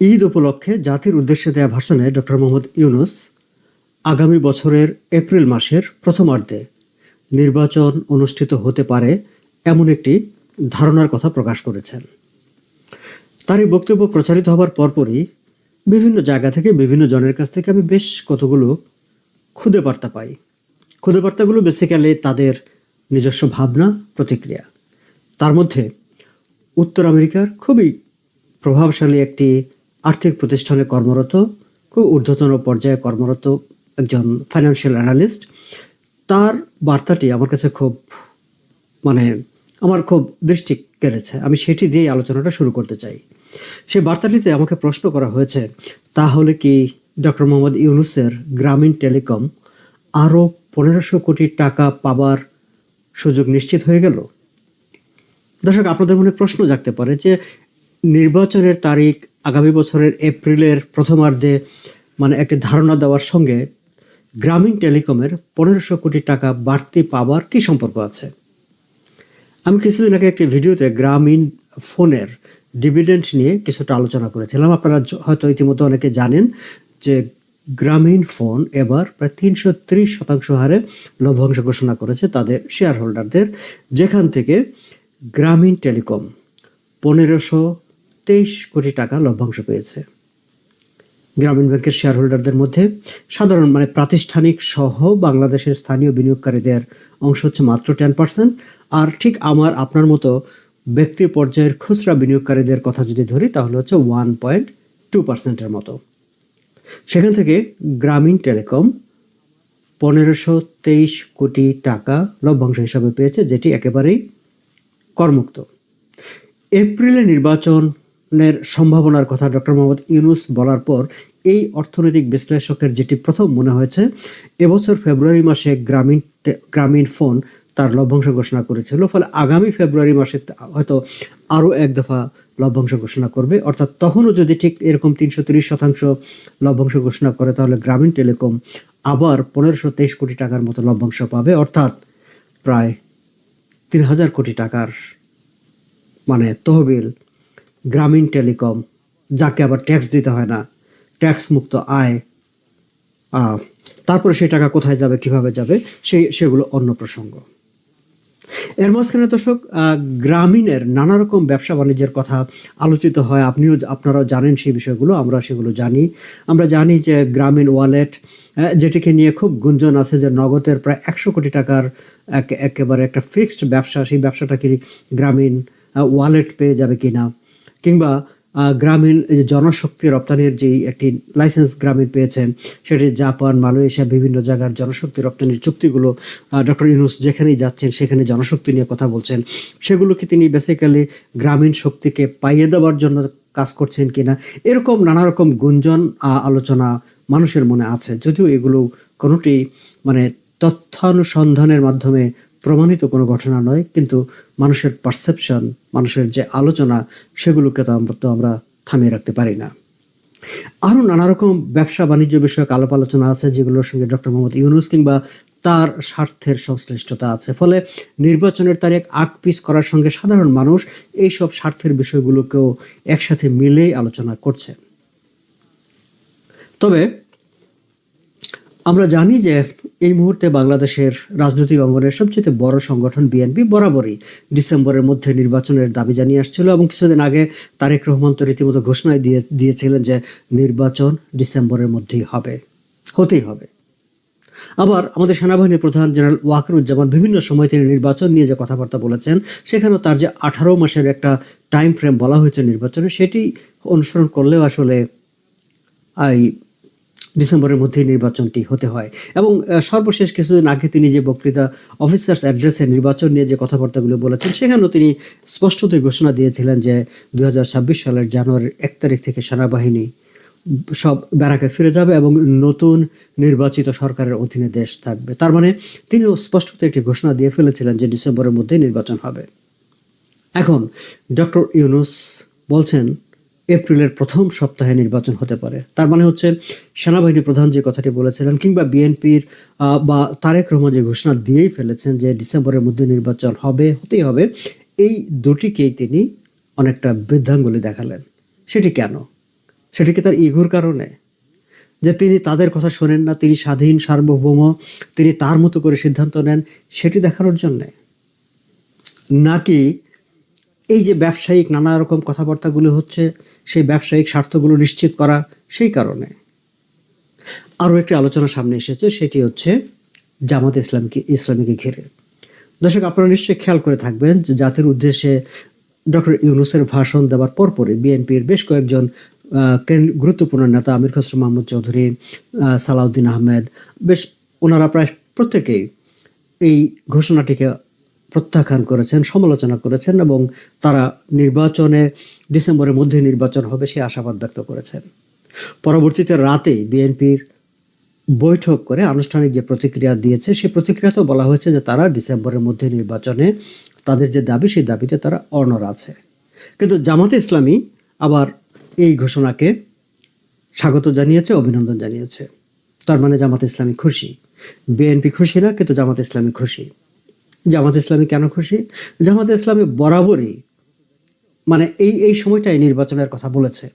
ঈদ উপলক্ষে জাতির উদ্দেশ্যে দেয়া ভাষণে ডক্টর মোহাম্মদ ইউনুস আগামী বছরের এপ্রিল মাসের প্রথমার্ধে নির্বাচন অনুষ্ঠিত হতে পারে এমন একটি ধারণার কথা প্রকাশ করেছেন। তার এই বক্তব্য প্রচারিত হবার পরপরই বিভিন্ন জায়গা থেকে বিভিন্ন জনের কাছ থেকে আমি বেশ কতগুলো খুদে বার্তা পাই। খুদে বার্তাগুলো বেসিক্যালি তাদের নিজস্ব ভাবনা, প্রতিক্রিয়া। তার মধ্যে উত্তর আমেরিকার খুবই প্রভাবশালী একটি আর্থিক প্রতিষ্ঠানে কর্মরত, খুব ঊর্ধ্বতন পর্যায়ে কর্মরত একজন ফাইন্যান্সিয়াল অ্যানালিস্ট তার বার্তাটি আমার কাছে খুব মানে আমার খুব দৃষ্টি কেড়েছে। আমি সেটি দিয়ে আলোচনাটা শুরু করতে চাই। সেই বার্তাটিতে আমাকে প্রশ্ন করা হয়েছে, তাহলে কি ডক্টর মোহাম্মদ ইউনুসের গ্রামীণ টেলিকম আরও পনেরোশো কোটি টাকা পাবার সুযোগ নিশ্চিত হয়ে গেল? দর্শক, আপনাদের মনে প্রশ্ন জাগতে পারে যে নির্বাচনের তারিখ আগামী বছরের এপ্রিলের প্রথমার্ধে মানে একটি ধারণা দেওয়ার সঙ্গে গ্রামীণ টেলিকমের পনেরোশো কোটি টাকা বাড়তি পাওয়ার কি সম্পর্ক আছে? আমি কিছুদিন আগে একটি ভিডিওতে গ্রামীণ ফোনের ডিভিডেন্ট নিয়ে কিছুটা আলোচনা করেছিলাম। আপনারা হয়তো ইতিমধ্যে অনেকে জানেন যে গ্রামীণ ফোন এবার প্রায় তিনশো ত্রিশ শতাংশ হারে লভ্যাংশ ঘোষণা করেছে তাদের শেয়ার হোল্ডারদের যেখান থেকে গ্রামীণ টেলিকম পনেরোশো তেইশ কোটি টাকা লভ্যাংশ পেয়েছে। গ্রামীণ ব্যাংকের শেয়ার হোল্ডারদের মধ্যে সাধারণ মানে প্রাতিষ্ঠানিক সহ বাংলাদেশের স্থানীয় বিনিয়োগকারীদের অংশ হচ্ছে মাত্র টেন পার্সেন্ট আর ঠিক আমার, আপনার মতো ব্যক্তি পর্যায়ের খুচরা বিনিয়োগকারীদের কথা যদি ধরি, তাহলে হচ্ছে ওয়ান পয়েন্ট টু পার্সেন্টের মতো। সেখান থেকে গ্রামীণ টেলিকম পনেরোশো তেইশ কোটি টাকা লভ্যাংশ হিসাবে পেয়েছে, যেটি একেবারেই করমুক্ত। এপ্রিলে নির্বাচনের সম্ভাবনার কথা ডক্টর মোহাম্মদ ইউনুস বলার পর এই অর্থনৈতিক বিশ্লেষকের যেটি প্রথম মনে হয়েছে, এবছর ফেব্রুয়ারি মাসে গ্রামীণ গ্রামীণ ফোন তার লভ্যাংশ ঘোষণা করেছিল ফলে আগামী ফেব্রুয়ারি মাসে হয়তো আরও এক দফা লভ্যাংশ ঘোষণা করবে। অর্থাৎ তখনও যদি ঠিক এরকম তিনশো তিরিশ শতাংশ লভ্যাংশ ঘোষণা করে, তাহলে গ্রামীণ টেলিকম আবার পনেরোশো তেইশ কোটি টাকার মতো লভ্যাংশ পাবে। অর্থাৎ প্রায় তিন হাজার কোটি টাকার মানে তহবিল গ্রামীণ টেলিকম, যাকে আবার ট্যাক্স দিতে হয় না। ট্যাক্স মুক্ত আয়। তারপরে সেই টাকা কোথায় যাবে, কীভাবে যাবে, সেই, সেগুলো অন্য প্রসঙ্গ। এর মাঝখানে দর্শক গ্রামীণের নানা রকম ব্যবসা বাণিজ্যের কথা আলোচিত হয়। আপনিও আপনারাও জানেন সেই বিষয়গুলো, আমরা সেগুলো জানি। আমরা জানি যে গ্রামীণ ওয়ালেট যেটিকে নিয়ে খুব গুঞ্জন আছে যে নগদের প্রায় একশো কোটি টাকার এক- একেবারে একটা ফিক্সড ব্যবসা, সেই ব্যবসাটা কি গ্রামীণ ওয়ালেট পেয়ে যাবে কিনা। কিংবা গ্রামীণ যে জনশক্তি রপ্তানির যেই একটি লাইসেন্স গ্রামীণ পেয়েছেন সেটি জাপান, মালয়েশিয়া, বিভিন্ন জায়গার জনশক্তি রপ্তানির চুক্তিগুলো ডক্টর ইউনুস যেখানেই যাচ্ছেন সেখানে জনশক্তি নিয়ে কথা বলছেন। সেগুলোকে তিনি বেসিক্যালি গ্রামীণ শক্তিকে পাইয়ে দেওয়ার জন্য কাজ করছেন কিনা? এরকম নানা রকম গুঞ্জন আলোচনা মানুষের মনে আছে। যদিও এগুলো কোনোটি মানে তথ্যানুসন্ধানের মাধ্যমে প্রমাণিত কোনো ঘটনা নয়, কিন্তু মানুষের পারসেপশন মানুষের যে আলোচনা, সেগুলোকে তো আমরা থামিয়ে রাখতে পারি না। আরও নানা রকম ব্যবসা বাণিজ্য বিষয়ক আলাপ আলোচনা আছে, যেগুলোর সঙ্গে ডক্টর মোহাম্মদ ইউনুস কিংবা তার স্বার্থের সংশ্লিষ্টতা আছে। ফলে নির্বাচনের তারিখ আগ পিস করার সঙ্গে সাধারণ মানুষ এই সব স্বার্থের বিষয়গুলোকেও একসাথে মিলেই আলোচনা করছে। তবে আমরা জানি যে এই মুহূর্তে বাংলাদেশের রাজনৈতিক অঙ্গনের সবচেয়ে বড় সংগঠন বিএনপি বরাবরই ডিসেম্বরের মধ্যে নির্বাচনের দাবি জানিয়ে আসছিল এবং কিছুদিন আগে তারেক রহমান তো রীতিমতো ঘোষণায় দিয়ে, দিয়েছিলেন যে নির্বাচন ডিসেম্বরের মধ্যেই হবে, হতেই হবে। আবার আমাদের সেনাবাহিনীর প্রধান জেনারেল ওয়াকরুজ্জামান বিভিন্ন সময় তিনি নির্বাচন নিয়ে যে কথাবার্তা বলেছেন, সেখানেও তার যে আঠারো মাসের একটা টাইম ফ্রেম বলা হয়েছে নির্বাচনে, সেটি অনুসরণ করলেও আসলে এই ডিসেম্বরের মধ্যেই নির্বাচনটি হতে হয়। এবং সর্বশেষ কিছুদিন আগে তিনি যে বক্তৃতা অফিসার্স অ্যাড্রেসে নির্বাচন নিয়ে যে কথাবার্তাগুলো বলেছেন, সেখানেও তিনি স্পষ্টতই ঘোষণা দিয়েছিলেন যে দু হাজার ছাব্বিশ সালের জানুয়ারির এক তারিখ থেকে সেনাবাহিনী সব ব্যারাকে ফিরে যাবে এবং নতুন নির্বাচিত সরকারের অধীনে দেশ থাকবে। তার মানে তিনিও স্পষ্টত একটি ঘোষণা দিয়ে ফেলেছিলেন যে ডিসেম্বরের মধ্যেই নির্বাচন হবে। এখন, ডক্টর ইউনুস বলছেন এপ্রিলের প্রথম সপ্তাহে নির্বাচন হতে পারে। তার মানে হচ্ছে সেনাবাহিনী প্রধান যে কথাটি বলেছিলেন কিংবা বিএনপির বা তারেক রহমান যে ঘোষণা দিয়েই ফেলেছেন যে ডিসেম্বরের মধ্যে নির্বাচন হবে, হতেই হবে, এই দুটিকেই তিনি অনেকটা বৃদ্ধাঙ্গুলি দেখালেন। সেটি কেন? সেটি কি তার ইগুর কারণে? যে তিনি তাদের কথা শোনেন না, তিনি স্বাধীন, সার্বভৌম, তিনি তার মতো করে সিদ্ধান্ত নেন, সেটি দেখানোর জন্যে? নাকি এই যে ব্যবসায়িক নানা রকম কথাবার্তাগুলো হচ্ছে সেই ব্যবসায়িক স্বার্থগুলো নিশ্চিত করা সেই কারণে। আরও একটি আলোচনা সামনে এসেছে, সেটি হচ্ছে জামাত ইসলামকে, ইসলামীকে ঘিরে। দর্শক, আপনারা নিশ্চয়ই খেয়াল করে থাকবেন যে জাতির উদ্দেশ্যে ডক্টর ইউনুসের ভাষণ দেওয়ার পরপরই বিএনপির বেশ কয়েকজন গুরুত্বপূর্ণ নেতা আমির খসরু মাহমুদ চৌধুরী সালাউদ্দিন আহমেদ, বেশ ওনারা প্রায় প্রত্যেকেই এই ঘোষণাটিকে প্রত্যাখ্যান করেছেন, সমালোচনা করেছেন এবং তারা নির্বাচনে, ডিসেম্বরের মধ্যে নির্বাচন হবে সে আশাবাদ ব্যক্ত করেছেন। পরবর্তীতে রাতে বিএনপির বৈঠক করে আনুষ্ঠানিক যে প্রতিক্রিয়া দিয়েছে সেই প্রতিক্রিয়াতেও বলা হয়েছে যে তারা ডিসেম্বরের মধ্যে নির্বাচনে তাদের যে দাবি, সেই দাবিতে তারা অনর আছে। কিন্তু জামাতে ইসলামী আবার এই ঘোষণাকে স্বাগত জানিয়েছে, অভিনন্দন জানিয়েছে। তার মানে জামাত ইসলামী খুশি। বিএনপি খুশি না, কিন্তু জামাত ইসলামী খুশি। জামাত ইসলামী কেন খুশি? জামাত ইসলামী বরাবরই মানে এই এই সময়টাই নির্বাচনের কথা বলেছে।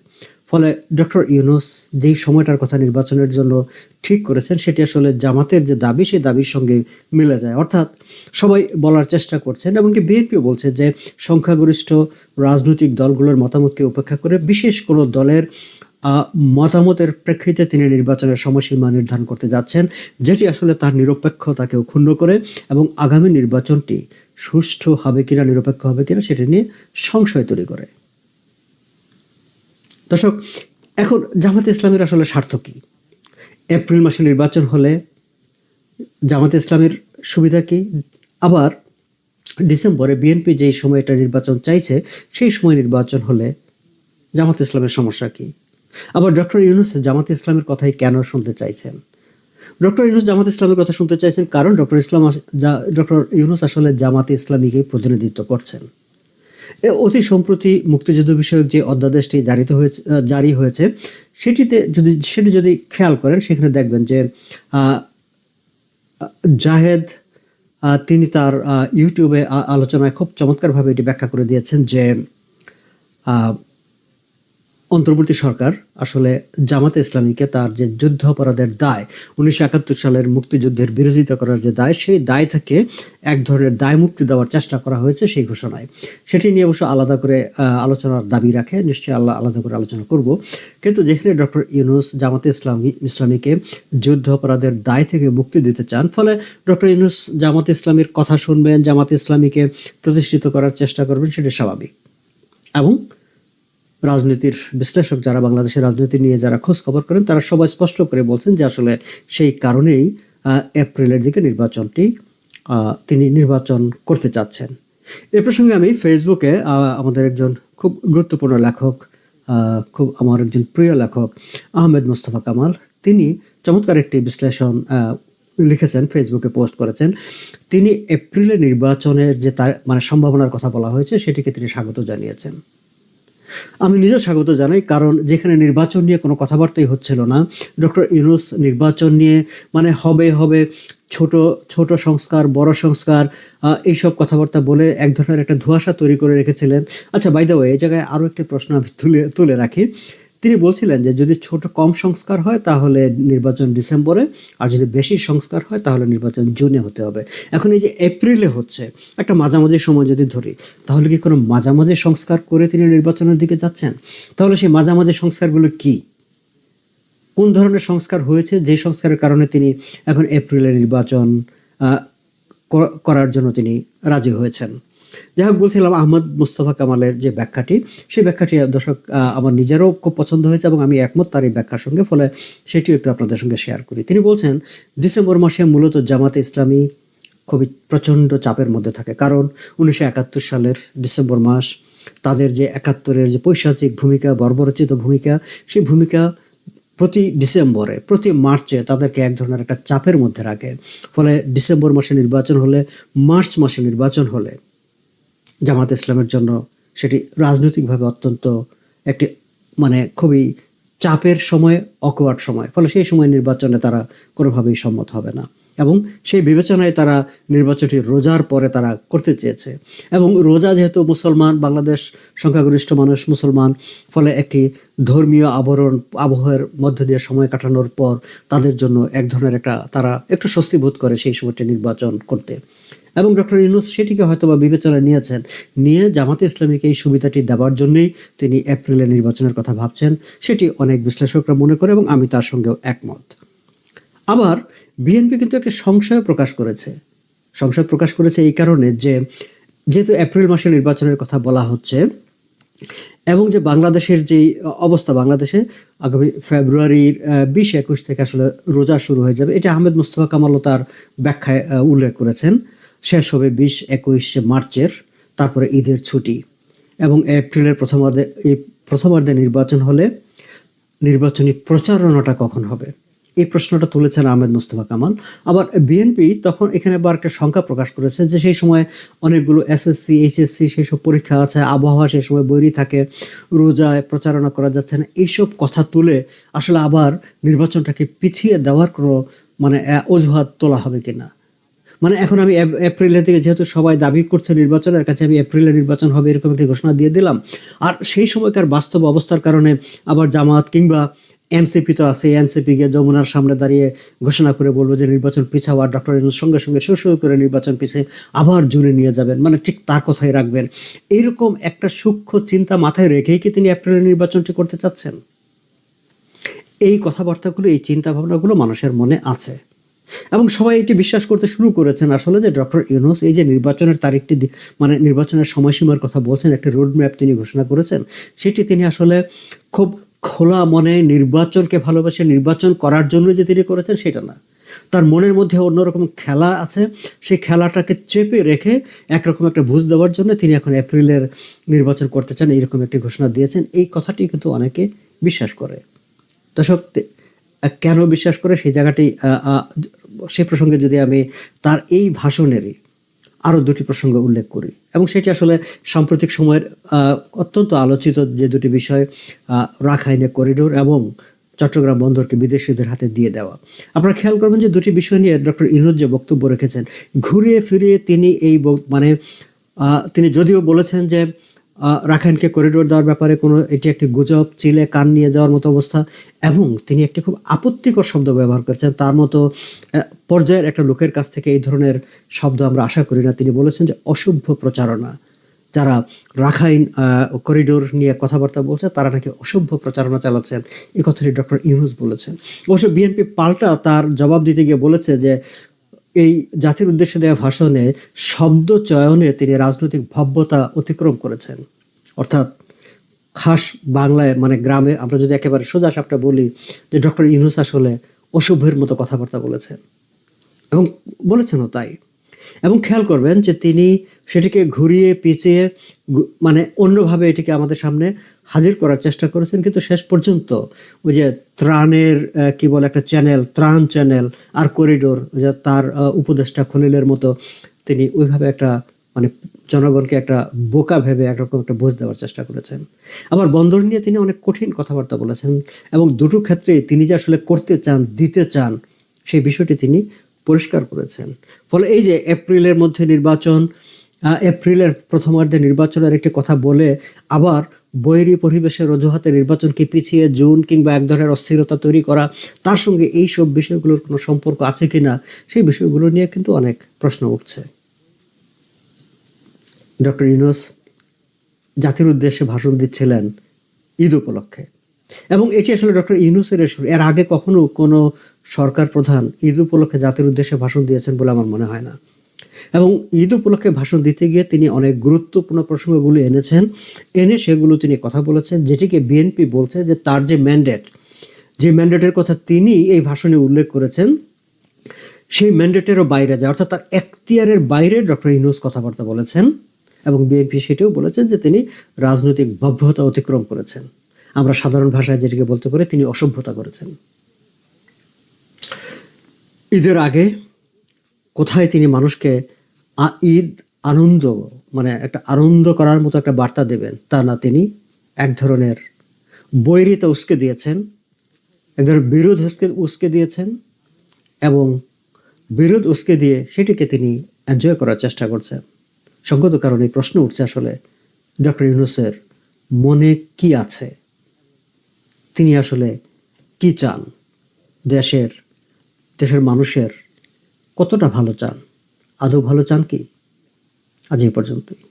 ফলে ডক্টর ইউনুস যেই সময়টার কথা নির্বাচনের জন্য ঠিক করেছেন, সেটি আসলে জামাতের যে দাবি, সেই দাবির সঙ্গে মিলে যায়। অর্থাৎ সবাই বলার চেষ্টা করছেন, এমনকি বিএনপিও বলছে যে সংখ্যাগরিষ্ঠ রাজনৈতিক দলগুলোর মতামতকে উপেক্ষা করে বিশেষ কোনো দলের মতামতের প্রেক্ষিতে তিনি নির্বাচনের সময়সীমা নির্ধারণ করতে যাচ্ছেন, যেটি আসলে তার নিরপেক্ষতাকেও ক্ষুণ্ণ করে এবং আগামী নির্বাচনটি সুষ্ঠু হবে কিনা, নিরপেক্ষ হবে কিনা সেটি নিয়ে সংশয় তৈরি করে। দর্শক, এখন জামাতে ইসলামের আসলে স্বার্থ কী? এপ্রিল মাসে নির্বাচন হলে জামাতে ইসলামের সুবিধা কি? আবার ডিসেম্বরে বিএনপি যেই সময়টা নির্বাচন চাইছে, সেই সময় নির্বাচন হলে জামাত ইসলামের সমস্যা কি? আবার ডক্টর ইউনুস জামাত ইসলামের কথাই কেন শুনতে চাইছেন? ডক্টর ইউনুস জামাত ইসলামের কথা শুনতে চাইছেন কারণ ডক্টর ইসলাম ডক্টর ইউনুস আসলে জামাতে ইসলামীকে প্রতিনিধিত্ব করছেন। অতি সম্প্রতি মুক্তিযুদ্ধ বিষয়ক যে অধ্যাদেশটি জারিত হয়েছে জারি হয়েছে, সেটিতে যদি সেটি যদি খেয়াল করেন, সেখানে দেখবেন যে জাহেদ তিনি তার ইউটিউবে আলোচনায় খুব চমৎকারভাবে এটি ব্যাখ্যা করে দিয়েছেন যে অন্তর্বর্তী সরকার আসলে জামাতে ইসলামীকে তার যে যুদ্ধ অপরাধের দায়, উনিশশো একাত্তর সালের মুক্তিযুদ্ধের বিরোধিতা করার যে দায়, সেই দায় থেকে এক ধরনের দায় মুক্তি দেওয়ার চেষ্টা করা হয়েছে সেই ঘোষণায়। সেটি নিয়ে অবশ্য আলাদা করে আলোচনার দাবি রাখে, নিশ্চয়ই আল্লাহ আলাদা করে আলোচনা করব। কিন্তু যেখানে ডক্টর ইউনুস জামাতে ইসলামী, ইসলামীকে যুদ্ধ অপরাধের দায় থেকে মুক্তি দিতে চান, ফলে ডক্টর ইউনুস জামাতে ইসলামীর কথা শুনবেন, জামাতে ইসলামীকে প্রতিষ্ঠিত করার চেষ্টা করবেন, সেটি স্বাভাবিক। এবং রাজনীতির বিশ্লেষক যারা বাংলাদেশের রাজনীতি নিয়ে যারা খোঁজ খবর করেন, তারা সবাই স্পষ্ট করে বলছেন যে আসলে সেই কারণেই এপ্রিলের দিকে নির্বাচনটি তিনি নির্বাচন করতে চাচ্ছেন। এ প্রসঙ্গে আমি ফেসবুকে আমাদের একজন খুব গুরুত্বপূর্ণ লেখক খুব আমার একজন প্রিয় লেখক আহমেদ মোস্তফা কামাল, তিনি চমৎকার একটি বিশ্লেষণ লিখেছেন, ফেসবুকে পোস্ট করেছেন। তিনি এপ্রিলে নির্বাচনের যে তার মানে সম্ভাবনার কথা বলা হয়েছে, সেটিকে তিনি স্বাগত জানিয়েছেন। আমি নিজেও স্বাগত জানাই, কারণ যেখানে নির্বাচন নিয়ে কোনো কথাবার্তাই হচ্ছিল না। ডক্টর ইউনুস নির্বাচন নিয়ে মানে হবে হবে ছোট ছোট সংস্কার, বড় সংস্কার এইসব কথাবার্তা বলে এক ধরনের একটা ধোঁয়াশা তৈরি করে রেখেছিলেন। আচ্ছা বাইদা ওয়ে এই জায়গায় আরও একটি প্রশ্ন আমি তুলে তুলে রাখি। তিনি বলছিলেন যে যদি ছোট কম সংস্কার হয়, তাহলে নির্বাচন ডিসেম্বরে, আর যদি বেশি সংস্কার হয়, তাহলে নির্বাচন জুনে হতে হবে। এখন এই যে এপ্রিলে হচ্ছে, একটা মাঝামাঝি সময় যদি ধরি, তাহলে কি কোনো মাঝামাঝি সংস্কার করে তিনি নির্বাচনের দিকে যাচ্ছেন? তাহলে সেই মাঝামাঝি সংস্কারগুলো কি? কোন ধরনের সংস্কার হয়েছে, যে সংস্কারের কারণে তিনি এখন এপ্রিলে নির্বাচন করার জন্য তিনি রাজি হয়েছেন? যাই হোক, বলছিলাম আহমদ মুস্তফা কামালের যে ব্যাখ্যাটি, সেই ব্যাখ্যাটি দর্শক আমার নিজেরও খুব পছন্দ হয়েছে এবং আমি একমত তার এই ব্যাখ্যার সঙ্গে, ফলে সেটিও একটু আপনাদের সঙ্গে শেয়ার করি। তিনি বলছেন, ডিসেম্বর মাসে মূলত জামাতে ইসলামী খুবই প্রচণ্ড চাপের মধ্যে থাকে। কারণ উনিশশো একাত্তর সালের ডিসেম্বর মাস, তাদের যে একাত্তরের যে পৈশাচিক ভূমিকা, বর্বরচিত ভূমিকা, সেই ভূমিকা প্রতি ডিসেম্বরে, প্রতি মার্চে তাদেরকে এক ধরনের একটা চাপের মধ্যে রাখে। ফলে ডিসেম্বর মাসে নির্বাচন হলে, মার্চ মাসে নির্বাচন হলে জামাত ইসলামের জন্য সেটি রাজনৈতিকভাবে অত্যন্ত একটি মানে খুবই চাপের সময়, অকওয়ার্ড সময়। ফলে সেই সময় নির্বাচনে তারা কোনোভাবেই সম্মত হবে না। এবং সেই বিবেচনায় তারা নির্বাচনটি রোজার পরে তারা করতে চেয়েছে। এবং রোজা যেহেতু মুসলমান, বাংলাদেশ সংখ্যাগরিষ্ঠ মানুষ মুসলমান, ফলে একটি ধর্মীয় আবরণ আবহাওয়ার মধ্য দিয়ে সময় কাটানোর পর তাদের জন্য এক ধরনের একটা, তারা একটু স্বস্তি বোধ করে সেই সময়টি নির্বাচন করতে। এবং ডক্টর ইউনুস সেটিকে হয়তো বা বিবেচনায় নিয়েছেন। নিয়ে জামাতে ইসলামীকে এই সুবিধাটি দেওয়ার জন্যই তিনি এপ্রিলে নির্বাচনের কথা ভাবছেন, সেটি অনেক বিশ্লেষকরা মনে করে এবং আমি তার সঙ্গেও একমত। আবার বিএনপি কিন্তু একটা সংশয় প্রকাশ করেছে। সংশয় প্রকাশ করেছে এই কারণে যে, যেহেতু এপ্রিল মাসে নির্বাচনের কথা বলা হচ্ছে এবং যে বাংলাদেশের যে অবস্থা বাংলাদেশে, আগামী ফেব্রুয়ারির বিশ একুশ থেকে আসলে রোজা শুরু হয়ে যাবে, এটা আহমেদ মুস্তফা কামালও তার ব্যাখ্যায় উল্লেখ করেছেন। শেষ হবে বিশ একুশে মার্চের, তারপরে ঈদের ছুটি। এবং এপ্রিলের প্রথমার্ধে এই প্রথমার্ধে নির্বাচন হলে নির্বাচনী প্রচারণাটা কখন হবে? এই প্রশ্নটা তুলেছেন আহমেদ মুস্তফা কামাল। আবার বিএনপি তখন এখানে আবার একটা শঙ্কা প্রকাশ করেছে যে সেই সময় অনেকগুলো এসএসসি, এইচএসসি সেই সব পরীক্ষা আছে, আবহাওয়া সেই সময় বৈরী থাকে, রোজায় প্রচারণা করা যাচ্ছে না। এইসব কথা তুলে আসলে আবার নির্বাচনটাকে পিছিয়ে দেওয়ার কোনো মানে অজুহাত তোলা হবে কিনা? মানে এখন আমি এপ- এপ্রিলের দিকে যেহেতু সবাই দাবি করছে নির্বাচনের কাছে আমি এপ্রিলে নির্বাচন হবে এরকম একটি ঘোষণা দিয়ে দিলাম। আর সেই সময়কার বাস্তব অবস্থার কারণে আবার জামাত কিংবা এনসিপি তো আছে এনসিপি গিয়ে যমুনার সামনে দাঁড়িয়ে ঘোষণা করে বলব যে নির্বাচন পিছাও আর ডক্টর ইউনূস সঙ্গে সঙ্গে শু শু করে নির্বাচন পিছিয়ে আবার জুনে নিয়ে যাবেন। মানে ঠিক তার কথাই রাখবেন। এইরকম একটা সূক্ষ্ম চিন্তা মাথায় রেখেই কি তিনি এপ্রিলের নির্বাচনটি করতে চাচ্ছেন? এই কথাবার্তাগুলো, এই চিন্তা ভাবনাগুলো মানুষের মনে আছে। এবং সবাই এটি বিশ্বাস করতে শুরু করেছেন আসলে যে ডক্টর ইউনুস এই যে নির্বাচনের তারিখটি মানে নির্বাচনের সময়সীমার কথা বলছেন, একটা রোড ম্যাপ তিনি ঘোষণা করেছেন, সেটি তিনি আসলে খুব খোলা মনে নির্বাচনকে ভালোবাসে নির্বাচন করার জন্য যে তিনি করেছেন সেটা না। তার মনের মধ্যে অন্যরকম খেলা আছে, সেই খেলাটাকে চেপে রেখে একরকম একটা বুঝ দেওয়ার জন্য তিনি এখন এপ্রিলের নির্বাচন করতে চান, এইরকম একটি ঘোষণা দিয়েছেন। এই কথাটি কিন্তু অনেকে বিশ্বাস করে। দর্শক কেন বিশ্বাস করে সেই জায়গাটি সে প্রসঙ্গে যদি আমি তার এই ভাষণেরই আরও দুটি প্রসঙ্গ উল্লেখ করি। এবং সেটি আসলে সাম্প্রতিক সময়ের অত্যন্ত আলোচিত যে দুটি বিষয় রাখাইনে করিডোর এবং চট্টগ্রাম বন্দরকে বিদেশিদের হাতে দিয়ে দেওয়া। আপনারা খেয়াল করবেন যে দুটি বিষয় নিয়ে ডক্টর ইনুজ যে বক্তব্য রেখেছেন, ঘুরিয়ে ফিরিয়ে তিনি এই মানে তিনি যদিও বলেছেন যে রাখাইনকে করিডোর দেওয়ার ব্যাপারে কোনো, এটি একটি গুজব, চিলে কান নিয়ে যাওয়ার মতো অবস্থা, এবং তিনি একটি খুব আপত্তিকর শব্দ ব্যবহার করেছেন। তার মতো পর্যায়ের একটা লোকের কাছ থেকে এই ধরনের শব্দ আমরা আশা করি না। তিনি বলেছেন যে অসভ্য প্রচারণা। যারা রাখাইন করিডোর নিয়ে কথাবার্তা বলছে, তারা নাকি অসভ্য প্রচারণা চালাচ্ছেন। এই কথাটি ডক্টর ইউনুস বলেছেন। অবশ্য বিএনপি পাল্টা তার জবাব দিতে গিয়ে বলেছে যে এই জাতির উদ্দেশ্যে দেওয়া ভাষণে শব্দ চয়নে তিনি রাজনৈতিক ভব্যতা অতিক্রম করেছেন। অর্থাৎ খাস বাংলায় মানে গ্রামে আমরা যদি একেবারে সোজা সাপটা বলি যে ডক্টর ইউনুস আসলে অসভ্যের মতো কথাবার্তা বলেছেন। এবং বলেছেনও তাই। এবং খেয়াল করবেন যে তিনি সেটিকে ঘুরিয়ে পিছিয়ে মানে অন্যভাবে এটিকে আমাদের সামনে হাজির করার চেষ্টা করেছেন, কিন্তু শেষ পর্যন্ত ওই যে ত্রাণের কি বলে একটা চ্যানেল ত্রাণ চ্যানেল আর করিডোর যে তার উপদেষ্টা খলিলের মতো তিনি ওইভাবে একটা মানে জনগণকে একটা বোকা ভেবে একরকম একটা বোঝ দেওয়ার চেষ্টা করেছেন। আবার বন্দর নিয়ে তিনি অনেক কঠিন কথাবার্তা বলেছেন এবং দুটো ক্ষেত্রে তিনি যে আসলে করতে চান, দিতে চান, সেই বিষয়টি তিনি পরিষ্কার করেছেন। ফলে এই যে এপ্রিলের মধ্যে নির্বাচন এপ্রিলের প্রথমার্ধে নির্বাচনের একটি কথা বলে আবার বৈরী পরিবেশের অজুহাতে নির্বাচনকে পিছিয়ে জুন কিংবা এক ধরনের অস্থিরতা তৈরি করা, তার সঙ্গে এই সব বিষয়গুলোর কোনো সম্পর্ক আছে কিনা, সেই বিষয়গুলো নিয়ে কিন্তু অনেক প্রশ্ন উঠছে। ডক্টর ইউনুস জাতির উদ্দেশ্যে ভাষণ দিচ্ছিলেন ঈদ উপলক্ষে। এবং এটি আসলে ডক্টর ইউনুসের এর আগে কখনো কোনো সরকার প্রধান ঈদ উপলক্ষে জাতির উদ্দেশ্যে ভাষণ দিয়েছেন বলে আমার মনে হয় না। এবং ঈদ উপলক্ষে ভাষণ দিতে গিয়ে তিনি অনেক গুরুত্বপূর্ণ প্রসঙ্গগুলো এনেছেন। এনে সেগুলো তিনি কথা বলেছেন, যেটিকে বিএনপি বলছে যে তার যে ম্যান্ডেট, যে ম্যান্ডেটের কথা তিনি এই ভাষণে উল্লেখ করেছেন, সেই ম্যান্ডেটেরও বাইরে যায়, অর্থাৎ তার এখতিয়ারের বাইরে ডক্টর ইউনুস কথাবার্তা বলেছেন এবং বিএনপি সেটাও বলেছেন যে তিনি রাজনৈতিক ভব্যতা অতিক্রম করেছেন। আমরা সাধারণ ভাষায় যেটিকে বলতে পারি, তিনি অসভ্যতা করেছেন। ঈদের আগে কোথায় তিনি মানুষকে ঈদ, আনন্দ মানে একটা আনন্দ করার মতো একটা বার্তা দেবেন, তা না তিনি এক ধরনের বৈরিতা উস্কে দিয়েছেন, এক ধরনের বিরোধ উস্কে উস্কে দিয়েছেন এবং বিরোধ উস্কে দিয়ে সেটিকে তিনি এনজয় করার চেষ্টা করছেন। সঙ্গত কারণে প্রশ্ন উঠছে আসলে ডক্টর ইউনুসের মনে কি আছে? তিনি আসলে কি চান? দেশের দেশের মানুষের কতটা ভালো চান? আদৌ ভালো চান কি? আজ এই পর্যন্তই।